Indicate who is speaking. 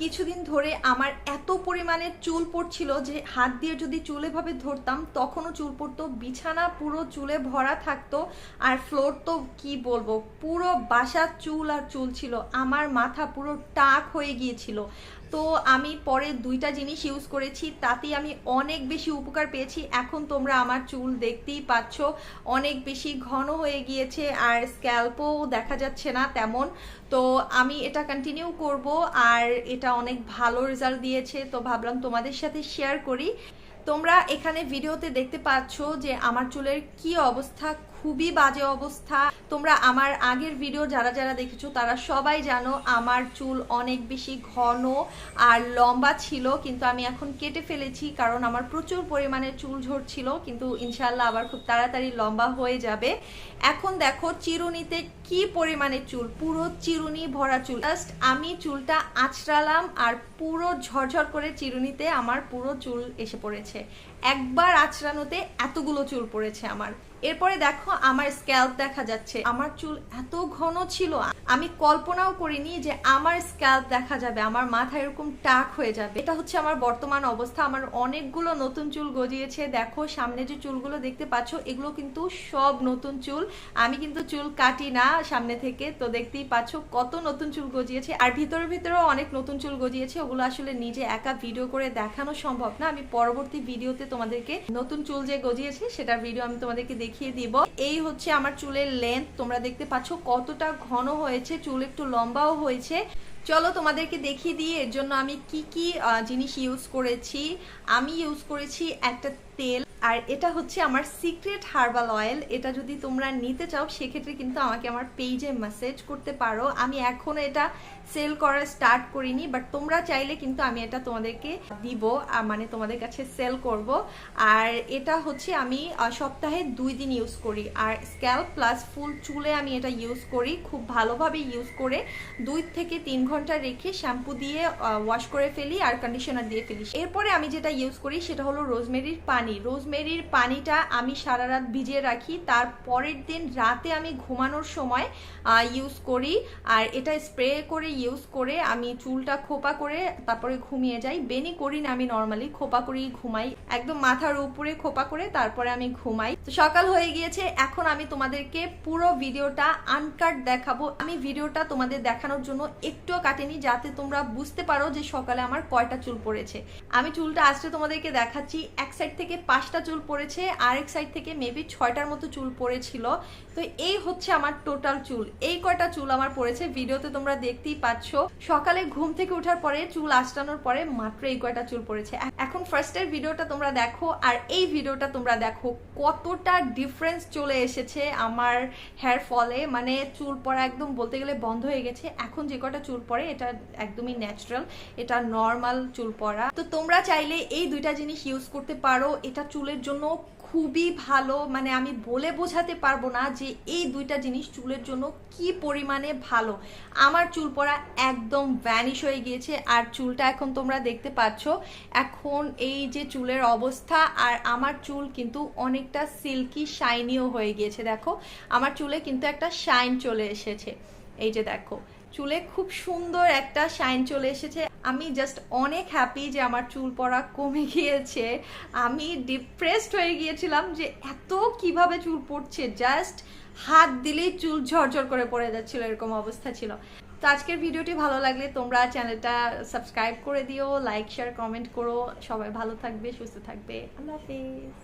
Speaker 1: কিছুদিন ধরে আমার এত পরিমাণে চুল পড়ছিল যে হাত দিয়ে যদি চুল এভাবে ধরতাম, তখনও চুল পড়তো, বিছানা পুরো চুলে ভরা থাকতো, আর ফ্লোর তো কি বলব, পুরো বাসার চুল আর চুল ছিল, আমার মাথা পুরো টাক হয়ে গিয়েছিল। তো আমি পরে দুইটা জিনিস ইউজ করেছি, তাতেই আমি অনেক বেশি উপকার পেয়েছি। এখন তোমরা আমার চুল দেখতেই পাচ্ছ, অনেক বেশি ঘন হয়ে গিয়েছে আর স্ক্যাল্পও দেখা যাচ্ছে না তেমন। তো আমি এটা কন্টিনিউ করব, আর এটা অনেক ভালো রেজাল্ট দিয়েছে। তো ভাবলাম তোমাদের সাথে শেয়ার করি। তোমরা এখানে ভিডিওতে দেখতে পাচ্ছ যে আমার চুলের কি অবস্থা খুবই বাজে অবস্থা। তোমরা আমার আগের ভিডিও যারা যারা দেখেছ, তারা সবাই জানো আমার চুল অনেক বেশি ঘন আর লম্বা ছিল, কিন্তু আমি এখন কেটে ফেলেছি কারণ আমার প্রচুর পরিমাণে চুল ঝরছিল, কিন্তু ইনশাল্লাহ আবার খুব তাড়াতাড়ি লম্বা হয়ে যাবে। এখন দেখো চিরুনিতে কি পরিমাণে চুল, পুরো চিরুনি ভরা চুল। জাস্ট আমি চুলটা আঁচড়ালাম আর পুরো ঝরঝর করে চিরুনিতে আমার পুরো চুল এসে পড়েছে। একবার আঁচড়ানোতে এতগুলো চুল পড়েছে আমার। এরপরে দেখো আমার স্ক্যাল্প দেখা যাচ্ছে। আমার চুল এত ঘন ছিল, আমি কল্পনাও করিনি যে আমার স্ক্যাল্প দেখা যাবে, আমার মাথা এরকম টাক হয়ে যাবে। এটা হচ্ছে আমার বর্তমান অবস্থা, আমার অনেকগুলো নতুন চুল গজিয়েছে। দেখো, সামনে যে চুলগুলো দেখতে পাচ্ছ, এগুলো কিন্তু সব নতুন চুল। আমি কিন্তু চুল কাটি না সামনে থেকে, তো দেখতেই পাচ্ছ কত নতুন চুল গজিয়েছে। আর ভিতরে ভিতরেও অনেক নতুন চুল গজিয়েছে, ওগুলো আসলে নিজে একা ভিডিও করে দেখানো সম্ভব না। আমি পরবর্তী ভিডিওতে তোমাদেরকে নতুন চুল যে গজিয়েছে, সেটার ভিডিও আমি তোমাদেরকে দেখিয়ে দিব। এই হচ্ছে আমার চুলের লেন্থ তোমরা দেখতে পাচ্ছ কতটা ঘন হয়েছে, চুল একটু লম্বাও হয়েছে। চলো তোমাদেরকে দেখিয়ে দিই, এর জন্য আমি কি কি জিনিস ইউজ করেছি। আমি ইউজ করেছি একটা তেল। আর এটা হচ্ছে আমার সিক্রেট হার্বাল অয়েল এটা যদি তোমরা নিতে চাও, সেক্ষেত্রে কিন্তু আমাকে আমার পেজে মেসেজ করতে পারো। আমি এখনও এটা সেল করা স্টার্ট করিনি বাট তোমরা চাইলে কিন্তু আমি এটা তোমাদেরকে দিব মানে তোমাদের কাছে সেল করব। আর এটা হচ্ছে আমি সপ্তাহে দুই দিন ইউজ করি। আর স্ক্যাল্প প্লাস ফুল চুলে আমি এটা ইউজ করি, খুব ভালোভাবে ইউজ করে। দুই থেকে তিন ঘণ্টা রেখে শ্যাম্পু দিয়ে ওয়াশ করে ফেলি, আর কন্ডিশনার দিয়ে ফেলি। এরপরে আমি যেটা ইউজ করি, সেটা হলো রোজমেরির পানি। রোজমেরির পানিটা আমি সারা রাত ভিজিয়ে রাখি। তার পরের দিন রাতে আমি ঘুমানোর সময় ইউজ করি। আর এটা স্প্রে করে ইউজ করে আমি চুলটা খোপা করে তারপরে ঘুমিয়ে যাই। বেনি করি না আমি নর্মালি খোপা করেই ঘুমাই। একদম মাথার উপরে খোপা করে তারপরে আমি ঘুমাই। তো সকাল হয়ে গিয়েছে, এখন আমি তোমাদেরকে পুরো ভিডিওটা আনকাট দেখাবো। আমি ভিডিওটা তোমাদের দেখানোর জন্য একটুও কাটেনি, যাতে তোমরা বুঝতে পারো যে সকালে আমার কয়টা চুল পড়েছে। আমি চুলটা আজকে তোমাদেরকে দেখাচ্ছি, এক সাইড থেকে পাঁচটা চুল পড়েছে, আরেক সাইড থেকে মেবি ছয়টার মতো চুল পড়েছিল। তো এই হচ্ছে আমার টোটাল চুল। এই কয়টা চুল আমার পড়েছে ভিডিওতে তোমরা দেখতেই পাচ্ছ। সকালে ঘুম থেকে ওঠার পরে, চুল আঁচড়ানোর পরে মাত্র এই কয়টা চুল পড়েছে। এখন ফার্স্টের ভিডিওটা তোমরা দেখো, আর এই ভিডিওটা তোমরা দেখো কতটা ডিফারেন্স চলে এসেছে আমার হেয়ার ফলে মানে চুল পড়া একদম বলতে গেলে বন্ধ হয়ে গেছে। এখন যে কটা চুল পড়ে, এটা একদমই ন্যাচারাল এটা নর্মাল চুল পড়া। তো তোমরা চাইলে এই দুইটা জিনিস ইউজ করতে পারো। এটা চুলের জন্য খুবই ভালো মানে আমি বলে বোঝাতে পারব না যে এই দুইটা জিনিস চুলের জন্য কি পরিমাণে ভালো। আমার চুল পড়া একদম ভ্যানিশ হয়ে গিয়েছে আর চুলটা এখন তোমরা দেখতে পাচ্ছ, এখন এই যে চুলের অবস্থা আর আমার চুল কিন্তু অনেকটা সিল্কি শাইনিও হয়ে গিয়েছে, দেখো। আমার চুলে কিন্তু একটা শাইন চলে এসেছে। এই যে দেখো চুলে খুব সুন্দর একটা শাইন চলে এসেছে। আমি জাস্ট অনেক হ্যাপি যে আমার চুল পড়া কমে গিয়েছে। আমি ডিপ্রেসড হয়ে গিয়েছিলাম যে এত কীভাবে চুল পড়ছে জাস্ট হাত দিলেই চুল ঝরঝর করে পড়ে যাচ্ছিল, এরকম অবস্থা ছিল। তো আজকের ভিডিওটি ভালো লাগলে তোমরা চ্যানেলটা সাবস্ক্রাইব করে দিও লাইক শেয়ার কমেন্ট করো। সবাই ভালো থাকবে, সুস্থ থাকবে। আল্লাহ হাফিজ।